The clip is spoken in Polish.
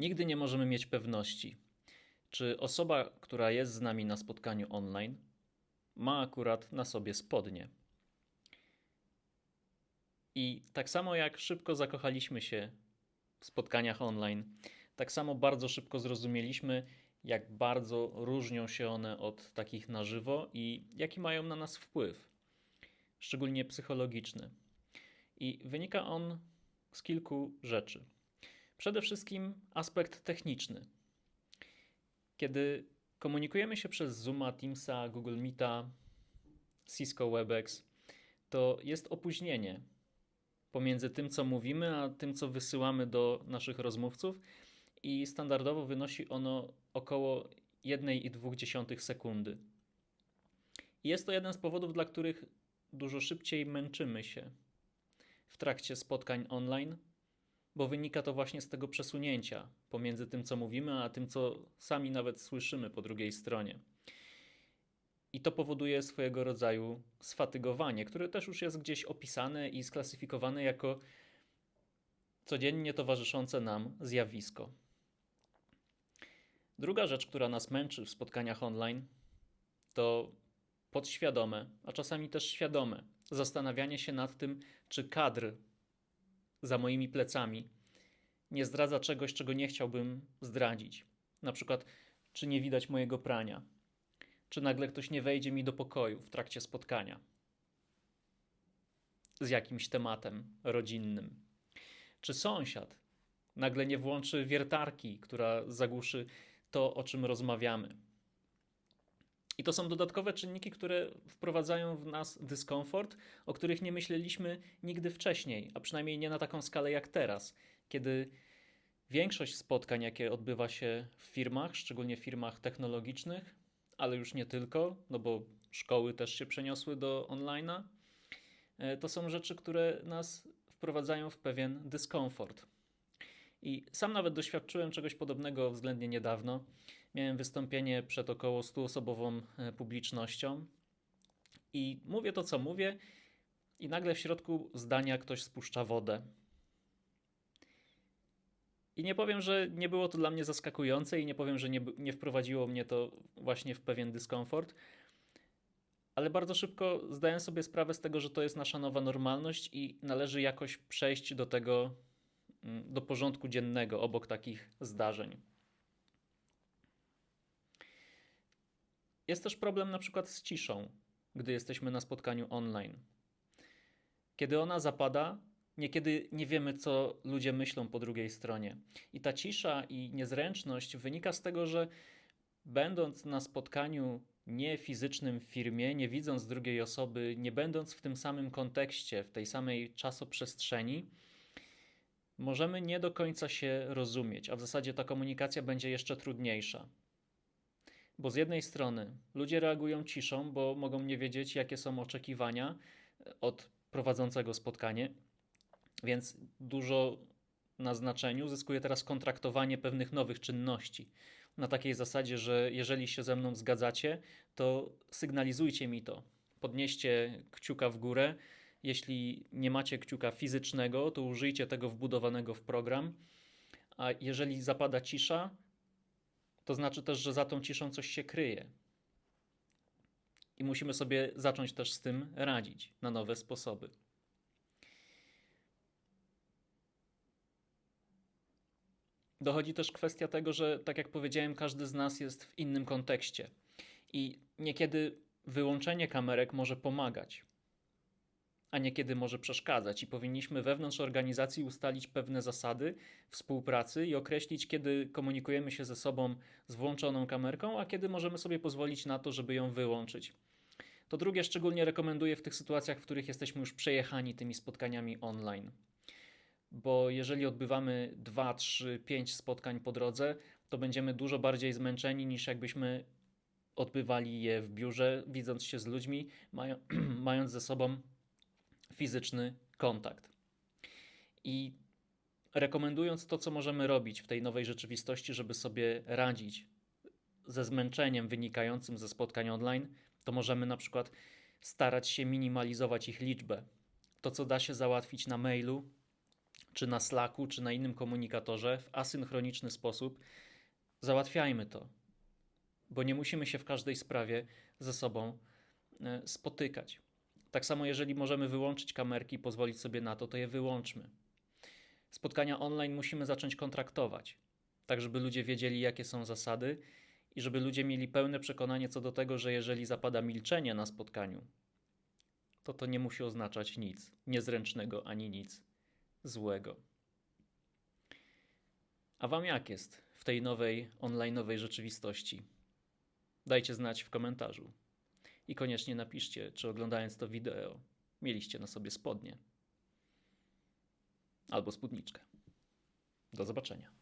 Nigdy nie możemy mieć pewności, czy osoba, która jest z nami na spotkaniu online, ma akurat na sobie spodnie. I tak samo jak szybko zakochaliśmy się w spotkaniach online, tak samo bardzo szybko zrozumieliśmy, jak bardzo różnią się one od takich na żywo i jaki mają na nas wpływ, szczególnie psychologiczny. I wynika on z kilku rzeczy. Przede wszystkim aspekt techniczny. Kiedy komunikujemy się przez Zooma, Teamsa, Google Meeta, Cisco WebEx, to jest opóźnienie pomiędzy tym, co mówimy, a tym, co wysyłamy do naszych rozmówców, i standardowo wynosi ono około 1,2 sekundy. I jest to jeden z powodów, dla których dużo szybciej męczymy się w trakcie spotkań online, bo wynika to właśnie z tego przesunięcia pomiędzy tym, co mówimy, a tym, co sami nawet słyszymy po drugiej stronie. I to powoduje swojego rodzaju sfatygowanie, które też już jest gdzieś opisane i sklasyfikowane jako codziennie towarzyszące nam zjawisko. Druga rzecz, która nas męczy w spotkaniach online, to podświadome, a czasami też świadome zastanawianie się nad tym, czy kadr za moimi plecami nie zdradza czegoś, czego nie chciałbym zdradzić. Na przykład, czy nie widać mojego prania, czy nagle ktoś nie wejdzie mi do pokoju w trakcie spotkania z jakimś tematem rodzinnym, czy sąsiad nagle nie włączy wiertarki, która zagłuszy to, o czym rozmawiamy. I to są dodatkowe czynniki, które wprowadzają w nas dyskomfort, o których nie myśleliśmy nigdy wcześniej, a przynajmniej nie na taką skalę jak teraz, kiedy większość spotkań, jakie odbywa się w firmach, szczególnie w firmach technologicznych, ale już nie tylko, no bo szkoły też się przeniosły do online'a, e, to są rzeczy, które nas wprowadzają w pewien dyskomfort. I sam nawet doświadczyłem czegoś podobnego względnie niedawno. Miałem wystąpienie przed około 100-osobową e, publicznością i mówię to, co mówię, i nagle w środku zdania ktoś spuszcza wodę. I nie powiem, że nie było to dla mnie zaskakujące, i nie powiem, że nie, nie wprowadziło mnie to właśnie w pewien dyskomfort, ale bardzo szybko zdałem sobie sprawę z tego, że to jest nasza nowa normalność i należy jakoś przejść do tego, mm, do porządku dziennego obok takich zdarzeń. Jest też problem na przykład z ciszą, gdy jesteśmy na spotkaniu online. Kiedy ona zapada, niekiedy nie wiemy, co ludzie myślą po drugiej stronie. I ta cisza i niezręczność wynika z tego, że będąc na spotkaniu nie fizycznym w firmie, nie widząc drugiej osoby, nie będąc w tym samym kontekście, w tej samej czasoprzestrzeni, możemy nie do końca się rozumieć, a w zasadzie ta komunikacja będzie jeszcze trudniejsza. Bo z jednej strony ludzie reagują ciszą, bo mogą nie wiedzieć, jakie są oczekiwania od prowadzącego spotkanie, więc dużo na znaczeniu zyskuje teraz kontraktowanie pewnych nowych czynności. Na takiej zasadzie, że jeżeli się ze mną zgadzacie, to sygnalizujcie mi to. Podnieście kciuka w górę. Jeśli nie macie kciuka fizycznego, to użyjcie tego wbudowanego w program. A jeżeli zapada cisza, to znaczy też, że za tą ciszą coś się kryje. I musimy sobie zacząć też z tym radzić na nowe sposoby. Dochodzi też kwestia tego, że tak jak powiedziałem, każdy z nas jest w innym kontekście. I niekiedy wyłączenie kamerek może pomagać, a niekiedy może przeszkadzać, i powinniśmy wewnątrz organizacji ustalić pewne zasady współpracy i określić, kiedy komunikujemy się ze sobą z włączoną kamerką, a kiedy możemy sobie pozwolić na to, żeby ją wyłączyć. To drugie szczególnie rekomenduję w tych sytuacjach, w których jesteśmy już przejechani tymi spotkaniami online bo jeżeli odbywamy 2, 3, 5 spotkań po drodze, to będziemy dużo bardziej zmęczeni niż jakbyśmy odbywali je w biurze, widząc się z ludźmi, mają, mając ze sobą fizyczny kontakt. I rekomendując to, co możemy robić w tej nowej rzeczywistości, żeby sobie radzić ze zmęczeniem wynikającym ze spotkań online, to możemy na przykład starać się minimalizować ich liczbę. To, co da się załatwić na mailu, czy na Slacku, czy na innym komunikatorze w asynchroniczny sposób, załatwiajmy to, bo nie musimy się w każdej sprawie ze sobą e, spotykać. Tak samo, jeżeli możemy wyłączyć kamerki i pozwolić sobie na to, to je wyłączmy. Spotkania online musimy zacząć kontraktować, tak żeby ludzie wiedzieli, jakie są zasady i żeby ludzie mieli pełne przekonanie co do tego, że jeżeli zapada milczenie na spotkaniu, to to nie musi oznaczać nic niezręcznego ani nic złego. A Wam jak jest w tej nowej onlineowej rzeczywistości? Dajcie znać w komentarzu. I koniecznie napiszcie, czy oglądając to wideo mieliście na sobie spodnie albo spódniczkę. Do zobaczenia.